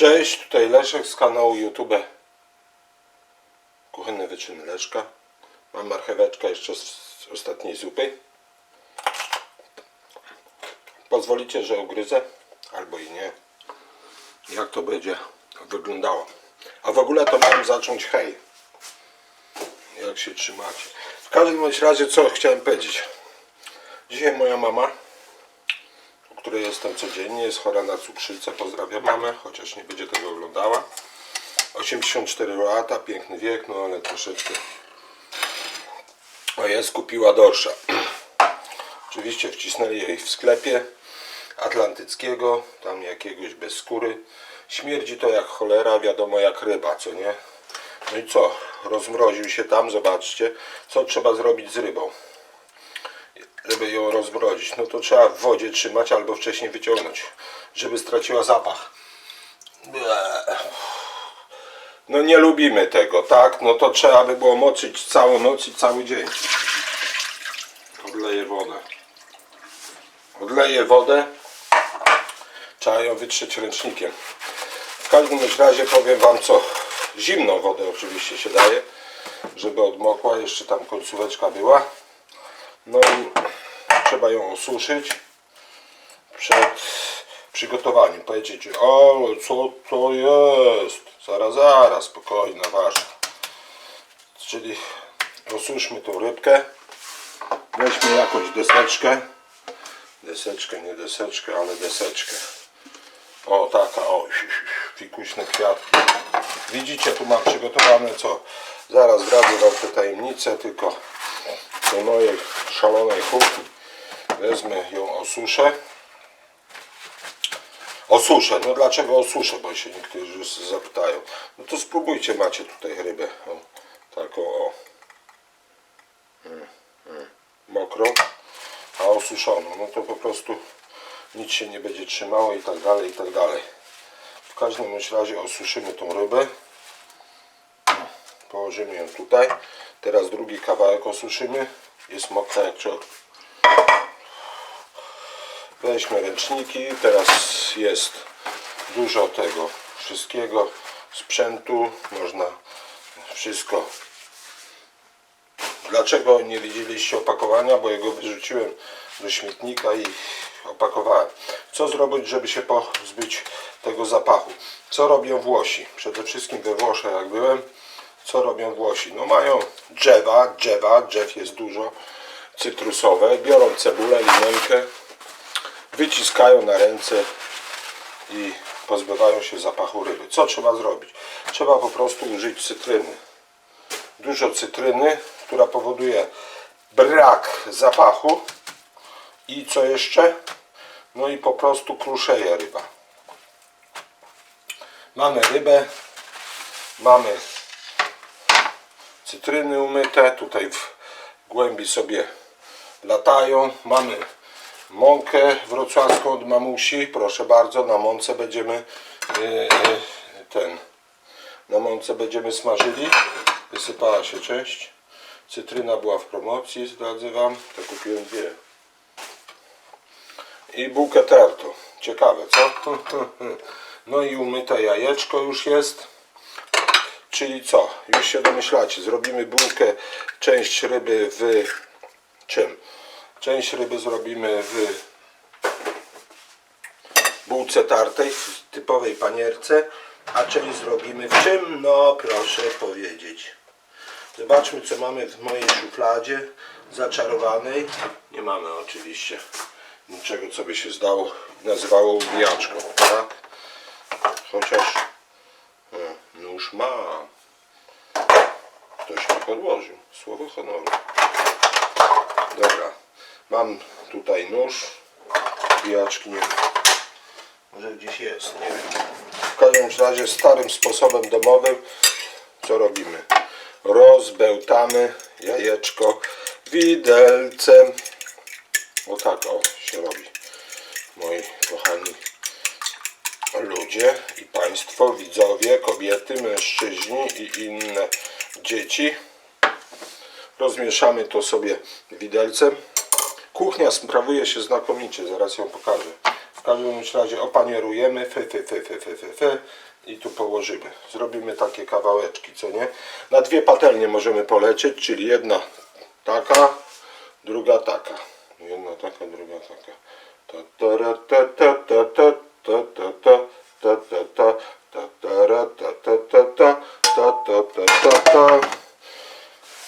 Cześć, tutaj Leszek z kanału YouTube Kuchenne wyczyny Leszka. Mam marcheweczkę jeszcze z ostatniej zupy. Pozwolicie, że ugryzę, albo i nie. Jak to będzie wyglądało. A w ogóle to mam zacząć hej. Jak się trzymacie. W każdym razie co chciałem powiedzieć. Dzisiaj moja mama której jestem codziennie, jest chora na cukrzycę. Pozdrawiam mamę, chociaż nie będzie tego oglądała. 84 lata, piękny wiek, no ale troszeczkę. O jest, kupiła dorsza. Oczywiście wcisnęli jej w sklepie atlantyckiego, tam jakiegoś bez skóry. Śmierdzi to jak cholera, wiadomo jak ryba, co nie? No i co? Rozmroził się tam, zobaczcie, co trzeba zrobić z rybą żeby ją rozmrozić, no to trzeba w wodzie trzymać albo wcześniej wyciągnąć, żeby straciła zapach. No nie lubimy tego, tak? No to trzeba by było moczyć całą noc i cały dzień. Odleję wodę. Odleję wodę. Trzeba ją wytrzeć ręcznikiem. W każdym razie powiem Wam co. Zimną wodę oczywiście się daje, żeby odmokła. Jeszcze tam końcóweczka była. No i trzeba ją osuszyć przed przygotowaniem. Powiedzieć, o co to jest? Zaraz, zaraz, spokojna, ważna. Czyli osuszmy tą rybkę. Weźmy jakąś deseczkę. Deseczkę, nie deseczkę, ale deseczkę. O, taka, o, fikuśne kwiatki. Widzicie, tu mam przygotowane co? Zaraz zdradzę wam te tajemnice, tylko do mojej szalonej kuchni wezmę ją osuszę. Osuszę, no dlaczego osuszę, bo się niektórzy zapytają. No to spróbujcie, macie tutaj rybę, o, taką o, Mm, mm. mokrą, a osuszoną, no to po prostu nic się nie będzie trzymało i tak dalej, i tak dalej. W każdym razie osuszymy tą rybę. Położymy ją tutaj. Teraz drugi kawałek osuszymy. Jest mokra jak czor. Weźmy ręczniki. Teraz jest dużo tego wszystkiego sprzętu. Można wszystko. Dlaczego nie widzieliście opakowania? Bo jego wyrzuciłem do śmietnika i opakowałem. Co zrobić, żeby się pozbyć tego zapachu? Co robią Włosi? Przede wszystkim we Włoszech jak byłem, co robią Włosi? No mają drzewa, drzewa, drzew jest dużo, cytrusowe, biorą cebulę, limonkę, wyciskają na ręce i pozbywają się zapachu ryby. Co trzeba zrobić? Trzeba po prostu użyć cytryny. Dużo cytryny, która powoduje brak zapachu i co jeszcze? No i po prostu kruszeje ryba. Mamy rybę, mamy cytryny umyte, tutaj w głębi sobie latają. Mamy mąkę wrocławską od mamusi, proszę bardzo, na mące będziemy yy, yy, ten, na mące będziemy smażyli. Wysypała się część. Cytryna była w promocji, zdradzę Wam, to kupiłem dwie. I bułkę terto. Ciekawe, co? No i umyte jajeczko już jest. Czyli co? Już się domyślacie. Zrobimy bułkę, część ryby w czym? Część ryby zrobimy w bułce tartej, w typowej panierce, a część zrobimy w czym? No proszę powiedzieć. Zobaczmy co mamy w mojej szufladzie zaczarowanej. Nie mamy oczywiście niczego co by się zdało nazywało ubijaczką, tak? Chociaż o, nóż ma. Ktoś mi podłożył. Słowo honoru. Dobra. Mam tutaj nóż. Bijaczki nie ma. Może gdzieś jest, nie wiem. W każdym razie starym sposobem domowym co robimy? Rozbełtamy jajeczko widelcem. O tak, o się robi. Moi kochani ludzie i państwo, widzowie, kobiety, mężczyźni i inne dzieci. Rozmieszamy to sobie widelcem. Kuchnia sprawuje się znakomicie, zaraz ją pokażę. W każdym razie opanierujemy, fy, fy, fy, fy, fy, fy, fy i tu położymy. Zrobimy takie kawałeczki, co nie? Na dwie patelnie możemy polecieć, czyli jedna taka, druga taka. Jedna taka, druga taka.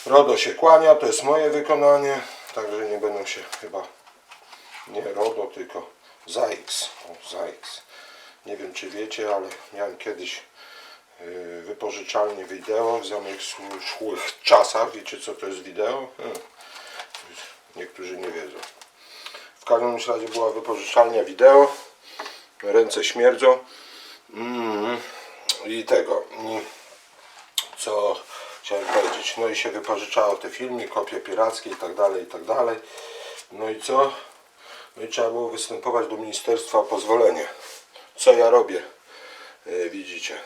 Rodo się kłania, to jest moje wykonanie także nie będą się chyba, nie RODO, tylko ZAX, o, ZAX. Nie wiem czy wiecie, ale miałem kiedyś yy, wypożyczalnię wideo w zamierzchłych czasach. Wiecie co to jest wideo? Hmm. Niektórzy nie wiedzą. W każdym razie była wypożyczalnia wideo. Ręce śmierdzą. Mm. I tego. Co chciałem powiedzieć. No i się wypożyczało te filmy, kopie pirackie i tak dalej, i tak dalej. No i co? No i trzeba było występować do ministerstwa o pozwolenie. Co ja robię? E, widzicie,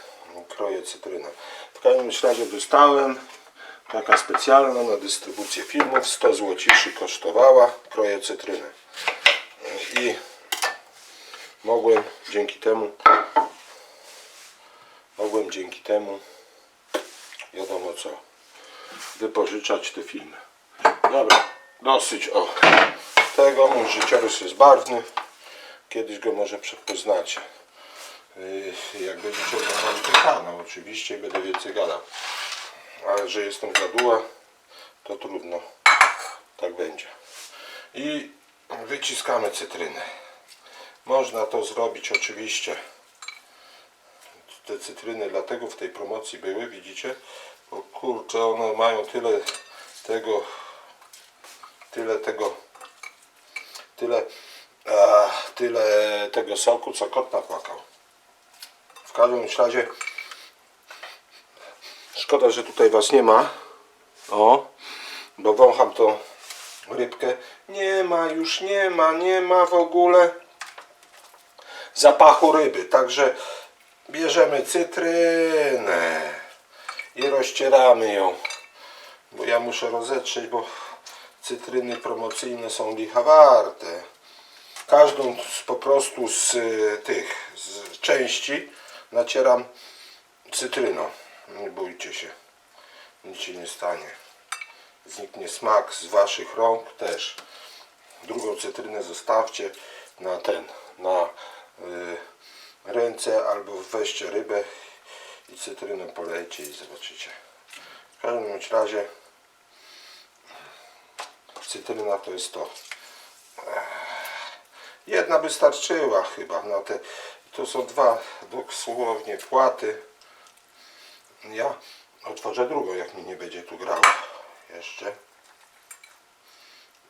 kroję cytrynę. W każdym razie dostałem taka specjalna na dystrybucję filmów 100 złociszy kosztowała kroję cytrynę E, i mogłem dzięki temu mogłem dzięki temu wiadomo co wypożyczać te filmy. Dobra, dosyć o tego, mój życiorys jest barwny. Kiedyś go może poznacie Yy, jak będziecie oglądali ten kanał oczywiście będę więcej gadał. Ale że jestem gaduła to trudno. Tak będzie. I wyciskamy cytrynę. Można to zrobić oczywiście te cytryny dlatego w tej promocji były widzicie bo kurczę one mają tyle tego tyle tego tyle a, tyle tego soku co kot napłakał. W każdym razie szkoda, że tutaj was nie ma. O, bo wącham tą rybkę. Nie ma, już nie ma, nie ma w ogóle zapachu ryby, także bierzemy cytrynę i rozcieramy ją. Bo ja muszę rozetrzeć, bo cytryny promocyjne są licha warte. Każdą z, po prostu z y, tych z części nacieram cytryną. Nie bójcie się. Nic się nie stanie. Zniknie smak z waszych rąk też. Drugą cytrynę zostawcie na ten na y, ręce albo weźcie rybę i cytrynę polejcie i zobaczycie w każdym razie cytryna to jest to Jedna by starczyła chyba na te. To są dwa dosłownie płaty. Ja otworzę drugą, jak mi nie będzie tu grało. Jeszcze.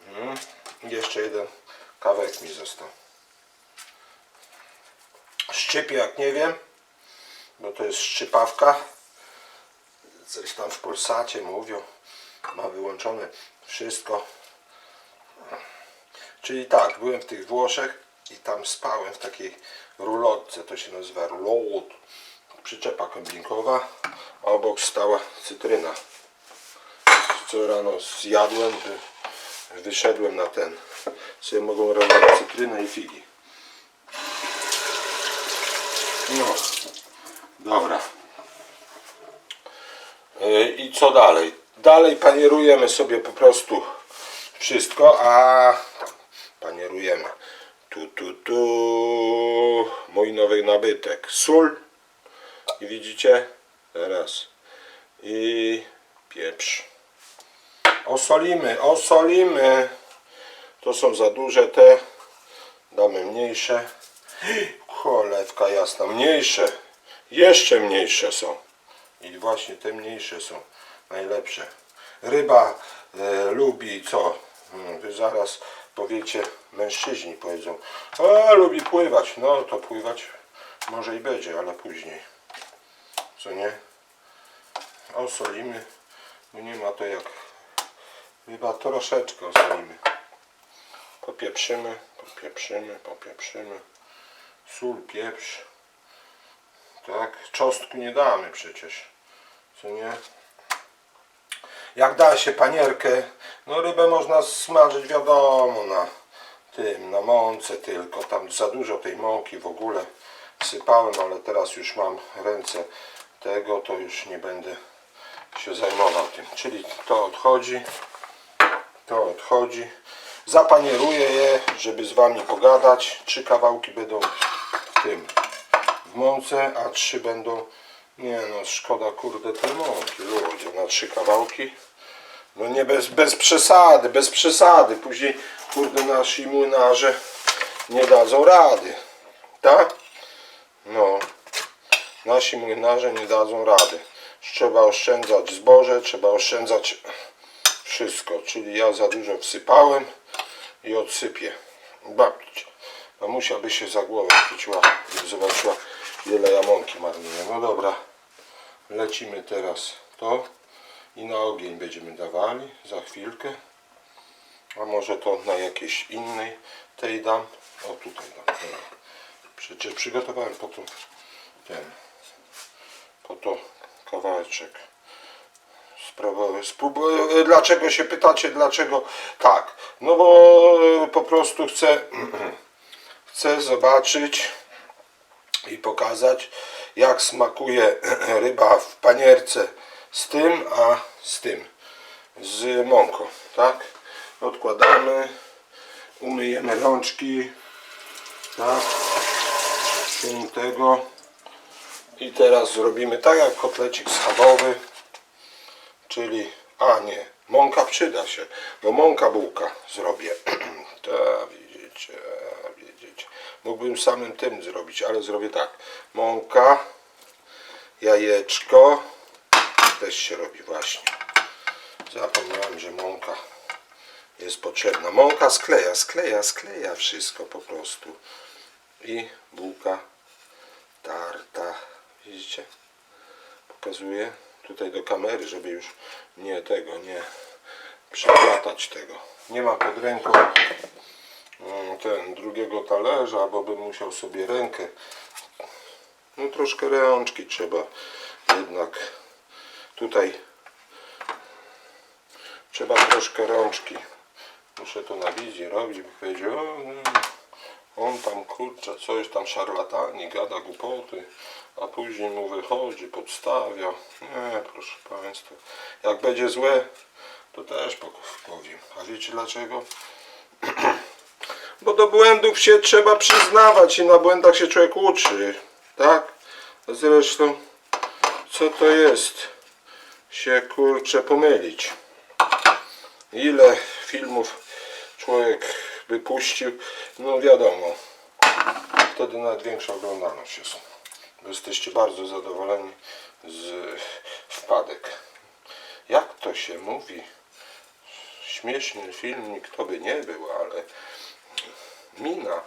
Mm. Jeszcze jeden kawałek mi został. Szczypie jak nie wiem, bo to jest szczypawka. Coś tam w Polsacie mówią. Ma wyłączone wszystko. Czyli tak, byłem w tych Włoszech i tam spałem w takiej rulotce, to się nazywa rulot, przyczepa kempingowa, a obok stała cytryna. Co rano zjadłem, wy, wyszedłem na ten. Sobie mogą robić cytrynę i figi. No, dobra. Yy, I co dalej? Dalej panierujemy sobie po prostu wszystko, a panierujemy. Tu, tu, tu. Mój nowy nabytek. Sól. I widzicie? Teraz. I pieprz. Osolimy, osolimy. To są za duże te. Damy mniejsze. Cholewka jasna. Mniejsze. Jeszcze mniejsze są. I właśnie te mniejsze są najlepsze. Ryba e, lubi co? Hmm, Wy zaraz powiecie, mężczyźni powiedzą, o lubi pływać. No to pływać może i będzie, ale później. Co nie? Osolimy, bo nie ma to jak chyba troszeczkę osolimy. Popieprzymy, popieprzymy, popieprzymy. Sól, pieprz. Tak, czosnku nie damy przecież. Co nie? Jak da się panierkę, no rybę można smażyć wiadomo na tym, na mące tylko. Tam za dużo tej mąki w ogóle sypałem, ale teraz już mam ręce tego, to już nie będę się zajmował tym. Czyli to odchodzi, to odchodzi. Zapanieruję je, żeby z Wami pogadać. Trzy kawałki będą w tym, mące, a trzy będą, nie no, szkoda kurde tej mąki, ludzie, na trzy kawałki. No nie bez, bez przesady, bez przesady. Później kurde nasi młynarze nie dadzą rady. Tak? No. Nasi młynarze nie dadzą rady. Trzeba oszczędzać zboże, trzeba oszczędzać wszystko. Czyli ja za dużo wsypałem i odsypię. Babcia. Mamusia by się za głowę chwyciła, zobaczyła ile ja mąki marnuję. No dobra. Lecimy teraz to i na ogień będziemy dawali za chwilkę. A może to na jakiejś innej tej dam. O tutaj dam. Przecież przygotowałem po to ten po to kawałeczek. Dlaczego się pytacie, dlaczego tak? No bo e, po prostu chcę chcę zobaczyć i pokazać jak smakuje ryba w panierce z tym, a z tym z mąką, tak? Odkładamy, umyjemy rączki, tak? Szum tego i teraz zrobimy tak jak kotlecik schabowy, czyli, a nie, mąka przyda się, bo mąka bułka zrobię. Widzicie. Mógłbym samym tym zrobić, ale zrobię tak. Mąka, jajeczko, też się robi właśnie. Zapomniałem, że mąka jest potrzebna. Mąka skleja, skleja, skleja wszystko po prostu. I bułka tarta. Widzicie? Pokazuję tutaj do kamery, żeby już nie tego, nie przeplatać tego. Nie ma pod ręką ten drugiego talerza, bo bym musiał sobie rękę. No troszkę rączki trzeba jednak tutaj. Trzeba troszkę rączki. Muszę to na wizji robić by powiedział on tam kurczę coś tam szarlatani gada głupoty a później mu wychodzi podstawia. Nie proszę państwa. Jak będzie złe to też powiem. A wiecie dlaczego bo do błędów się trzeba przyznawać i na błędach się człowiek uczy. Tak? Zresztą, co to jest się kurczę pomylić? Ile filmów człowiek wypuścił? No wiadomo. Wtedy nawet większa oglądalność jest. Jesteście bardzo zadowoleni z wpadek. Jak to się mówi? Śmieszny filmik to by nie był, ale mina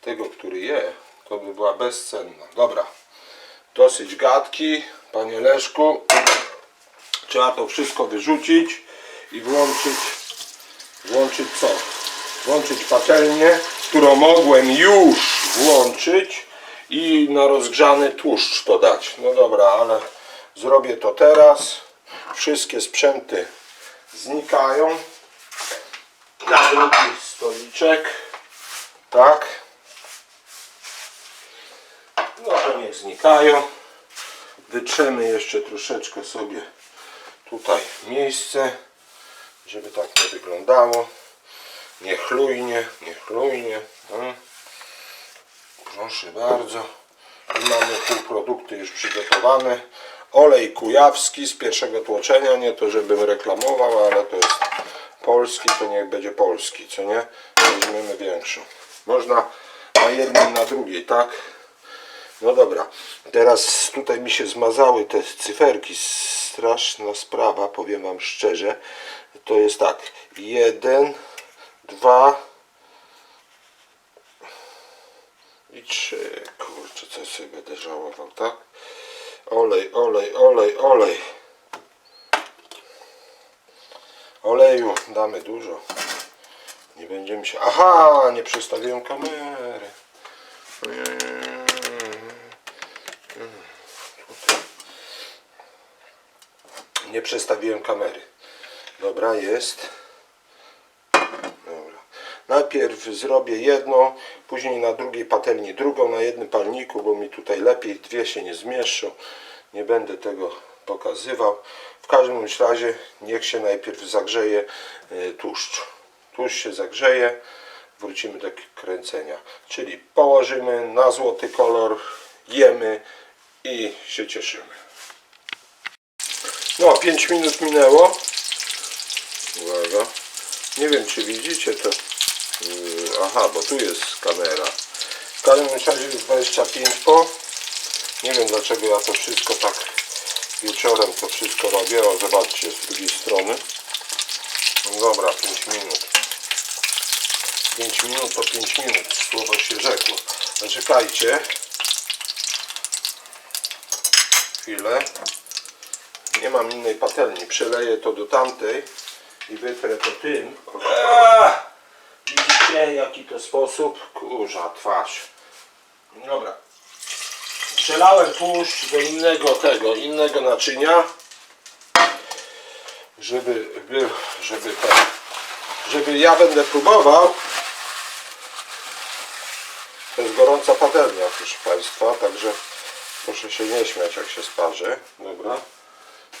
tego, który je, to by była bezcenna. Dobra, dosyć gadki, panie Leszku. Trzeba to wszystko wyrzucić i włączyć, włączyć co? Włączyć patelnię, którą mogłem już włączyć i na rozgrzany tłuszcz to dać. No dobra, ale zrobię to teraz. Wszystkie sprzęty znikają. Na drugi stoliczek. Tak. No to niech znikają. Wytrzemy jeszcze troszeczkę sobie tutaj miejsce, żeby tak nie wyglądało. Niechlujnie, niechlujnie. No. Proszę bardzo. I mamy półprodukty już przygotowane. Olej kujawski z pierwszego tłoczenia. Nie to, żebym reklamował, ale to jest polski, to niech będzie polski, co nie? Weźmiemy większą. Można na jednym, na drugiej, tak? No dobra, teraz tutaj mi się zmazały te cyferki. Straszna sprawa, powiem Wam szczerze. To jest tak, jeden, dwa i trzy. Kurczę, co sobie będę żałował, tak? Olej, olej, olej, olej. Oleju damy dużo. Nie będziemy się... Aha, nie przestawiłem kamery. Nie przestawiłem kamery. Dobra, jest. Dobra. Najpierw zrobię jedną, później na drugiej patelni drugą, na jednym palniku, bo mi tutaj lepiej dwie się nie zmieszczą. Nie będę tego pokazywał. W każdym razie niech się najpierw zagrzeje y, tłuszcz. Tłuszcz się zagrzeje, wrócimy do kręcenia. Czyli położymy na złoty kolor, jemy i się cieszymy. No, 5 minut minęło. Uwaga. Nie wiem, czy widzicie to. Yy, Aha, bo tu jest kamera. W każdym razie jest 25 po. Nie wiem, dlaczego ja to wszystko tak wieczorem to wszystko robię. O, zobaczcie, z drugiej strony. No dobra, 5 minut. 5 minut to 5 minut. Słowo się rzekło. Zaczekajcie. Chwilę. Nie mam innej patelni. Przeleję to do tamtej i wytrę to tym. Widzicie jaki to sposób? Kurza twarz. Dobra. Przelałem tłuszcz do innego tego, innego naczynia. Żeby był, żeby ten, żeby ja będę próbował. To jest gorąca patelnia, proszę Państwa, także proszę się nie śmiać jak się sparzy. Dobra.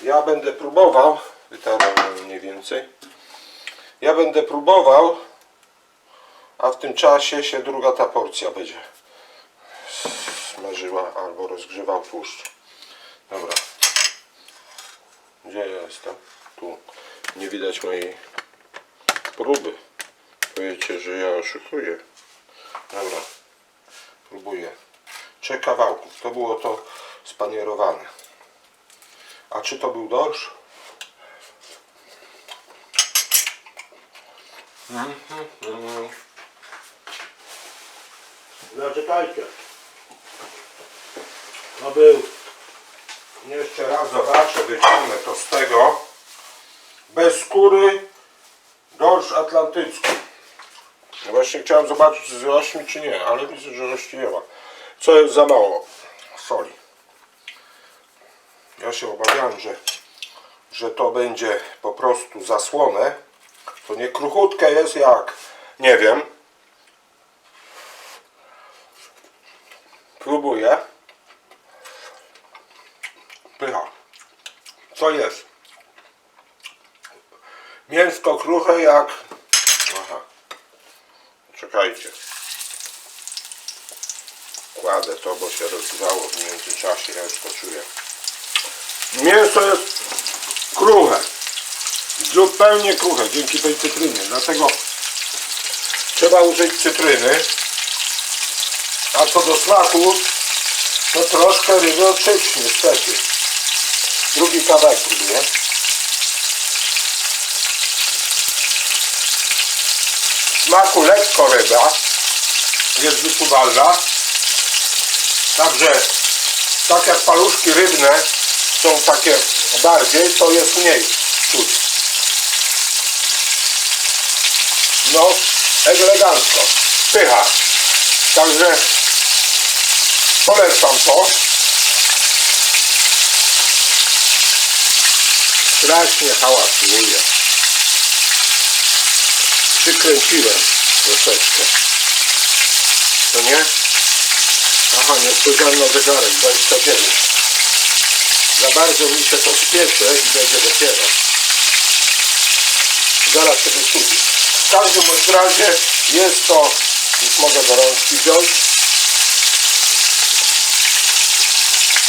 Ja będę próbował, wytarłem mniej więcej. Ja będę próbował, a w tym czasie się druga ta porcja będzie smażyła albo rozgrzewał tłuszcz. Dobra. Gdzie ja jestem? Tu. Nie widać mojej próby. Powiecie, że ja oszukuję. Dobra. Próbuję. Trzech kawałków. To było to spanierowane. A czy to był dorsz? Mhm. Zaczekajcie. No był. Jeszcze raz zobaczę, wyciągnę to z tego. Bez skóry dorsz atlantycki. No Właśnie chciałem zobaczyć, czy zrośnie, czy nie, ale widzę, że rośnie nie ma. Co jest za mało? Soli. Ja się obawiałem, że, że to będzie po prostu zasłonę. To nie kruchutkie jest jak, nie wiem. Próbuję. Pycha. Co jest? Mięsko kruche jak... Czekajcie. Kładę to, bo się rozgrzało w międzyczasie, ja już to czuję. Mięso jest kruche. Zupełnie kruche dzięki tej cytrynie. Dlatego trzeba użyć cytryny. A co do smaku, to troszkę ryby odczuć, niestety. Drugi kawałek próbuję. Smaku lekko ryba jest wyczuwalna. Także tak jak paluszki rybne są takie bardziej, to jest mniej czuć. No, elegancko. Pycha. Także polecam to. Strasznie hałasuje. Przykręciłem troszeczkę. To nie? Aha, nie spojrzałem na zegarek, 29. Za bardzo mi się to spieszy i będzie dopiero. Zaraz sobie studię. W każdym razie jest to, już mogę do rączki wziąć.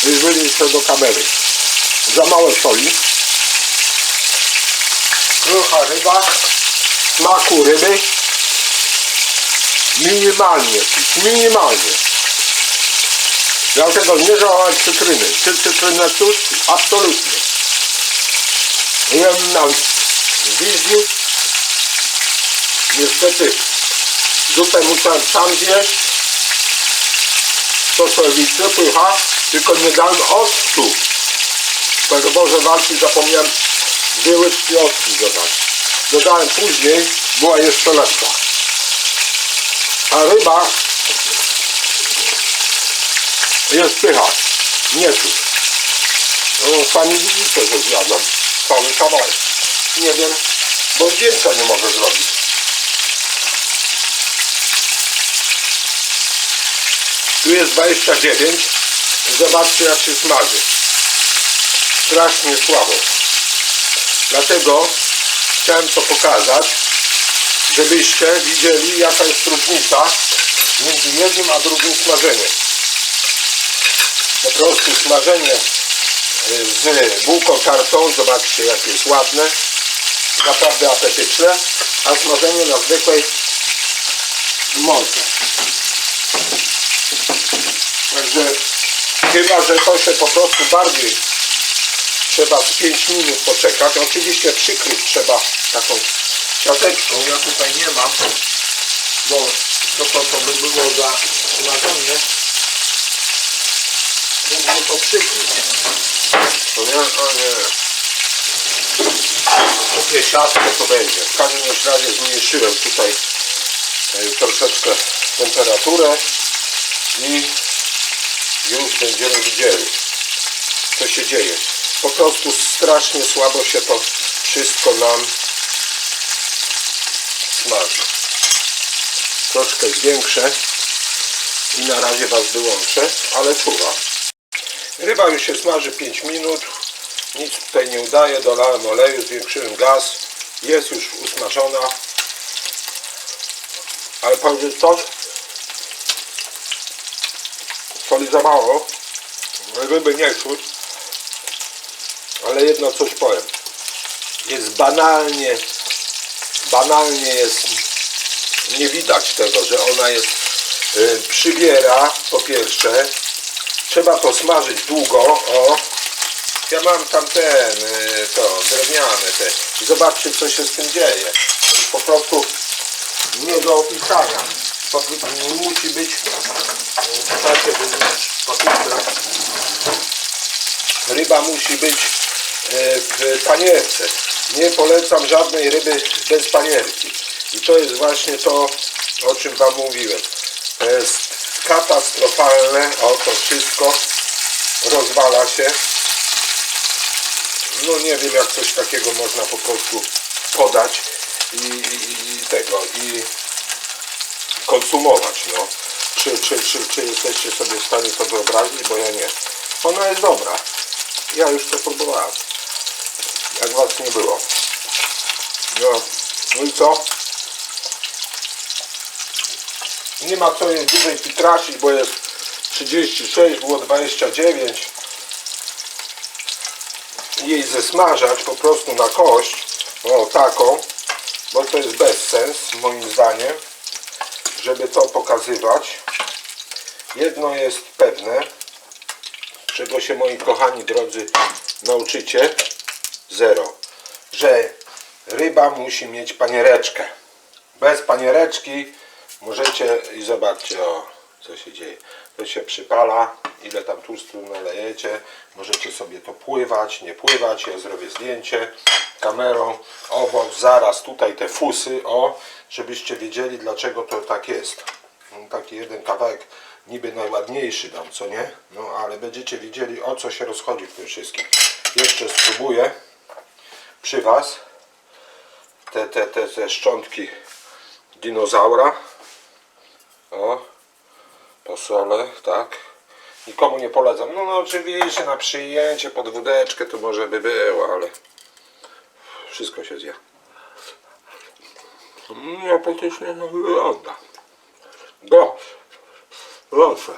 Już wyjdzie do kamery. Za mało soli. Krucha ryba. Smaku ryby. Minimalnie, minimalnie. Dlatego nie żałować cytryny. Czy cytrynę czuć? Absolutnie. Jem na wizji. Niestety zupę musiałem sam zjeść. To serwicy pycha, tylko nie dałem octu. Tego Boże walki zapomniałem dwie łyżki octu dodać dodałem później, była jeszcze lepsza. A ryba jest pycha, nie czuć. No, sami widzicie, że zjadłem cały kawałek. Nie wiem, bo zdjęcia nie mogę zrobić. Tu jest 29. Zobaczcie jak się smaży. Strasznie słabo. Dlatego chciałem to pokazać, żebyście widzieli jaka jest różnica między jednym a drugim smażeniem. Po prostu smażenie y, z bułką tartą, zobaczcie jakie jest ładne, naprawdę apetyczne, a smażenie na zwykłej mące. Także chyba, że to się po prostu bardziej trzeba z 5 minut poczekać. Oczywiście przykryć trzeba taką siateczką. Ja tutaj nie mam, bo to, to, to by było za smażenie. Mógłbym to przykryć. To nie, o nie. Kupię siatkę, to będzie. W każdym razie zmniejszyłem tutaj e, troszeczkę temperaturę i już będziemy widzieli co się dzieje. Po prostu strasznie słabo się to wszystko nam smaży. Troszkę zwiększę i na razie Was wyłączę, ale czuwa. Ryba już się smaży 5 minut. Nic tutaj nie udaje. Dolałem oleju, zwiększyłem gaz. Jest już usmażona. Ale powiem coś. Soli za mało. Ryby nie czuć. Ale jedno coś powiem. Jest banalnie, banalnie jest, nie widać tego, że ona jest, y, przybiera po pierwsze. Trzeba to smażyć długo, o. Ja mam tam ten, y, to, drewniane te. I Zobaczcie co się z tym dzieje. Po prostu nie do opisania. Prostu musi być, y, bo potyczne. Ryba musi być w panierce. Nie polecam żadnej ryby bez panierki. I to jest właśnie to, o czym Wam mówiłem. To jest katastrofalne. O, to wszystko rozwala się. No nie wiem, jak coś takiego można po prostu podać i, i, i tego, i konsumować, no. Czy, czy, czy, czy jesteście sobie w stanie to wyobrazić, bo ja nie. Ona jest dobra. Ja już to próbowałem. Jak was nie było. No, no i co? Nie ma co jej dłużej pitraszyć, bo jest 36, było 29. Jej zesmażać po prostu na kość. O, taką. Bo to jest bezsens, moim zdaniem. Żeby to pokazywać. Jedno jest pewne czego się moi kochani drodzy nauczycie zero. Że ryba musi mieć paniereczkę. Bez paniereczki możecie i zobaczcie o co się dzieje. To się przypala ile tam tłustu nalejecie. Możecie sobie to pływać nie pływać. Ja zrobię zdjęcie kamerą. Obok zaraz tutaj te fusy o żebyście wiedzieli dlaczego to tak jest. No, taki jeden kawałek niby najładniejszy dam, co nie? No ale będziecie widzieli o co się rozchodzi w tym wszystkim. Jeszcze spróbuję przy Was te, te, te, te szczątki dinozaura. O, posolę, tak. Nikomu nie polecam. No, no oczywiście na przyjęcie pod wódeczkę to może by było, ale wszystko się zje. Nie apetycznie no, wygląda. Go. Gorące.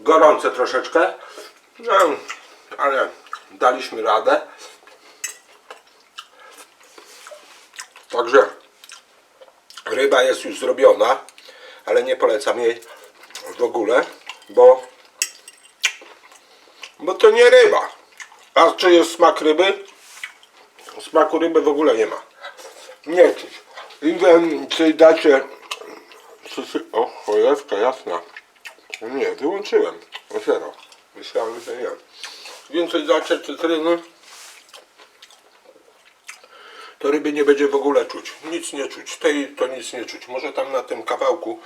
Gorące troszeczkę. No, ale daliśmy radę. Także ryba jest już zrobiona, ale nie polecam jej w ogóle, bo bo to nie ryba. A czy jest smak ryby? Smaku ryby w ogóle nie ma. Nie czuć. I wiem, czy dacie... O, cholewka jasna. Nie, wyłączyłem. Zero. Myślałem, że nie. Więcej dacie cytryny, to ryby nie będzie w ogóle czuć. Nic nie czuć. Tej to nic nie czuć. Może tam na tym kawałku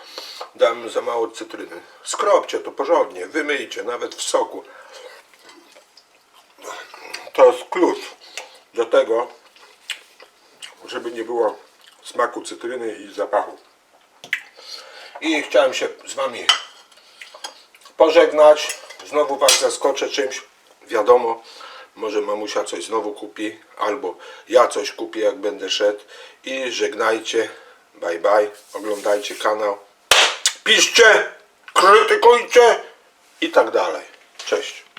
dam za mało cytryny. Skropcie to porządnie, wymyjcie, nawet w soku. To jest klucz do tego, żeby nie było smaku cytryny i zapachu. I chciałem się z Wami pożegnać. Znowu Was zaskoczę czymś. Wiadomo, może mamusia coś znowu kupi, albo ja coś kupię, jak będę szedł. I żegnajcie. Bye bye. Oglądajcie kanał. Piszcie, krytykujcie i tak dalej. Cześć.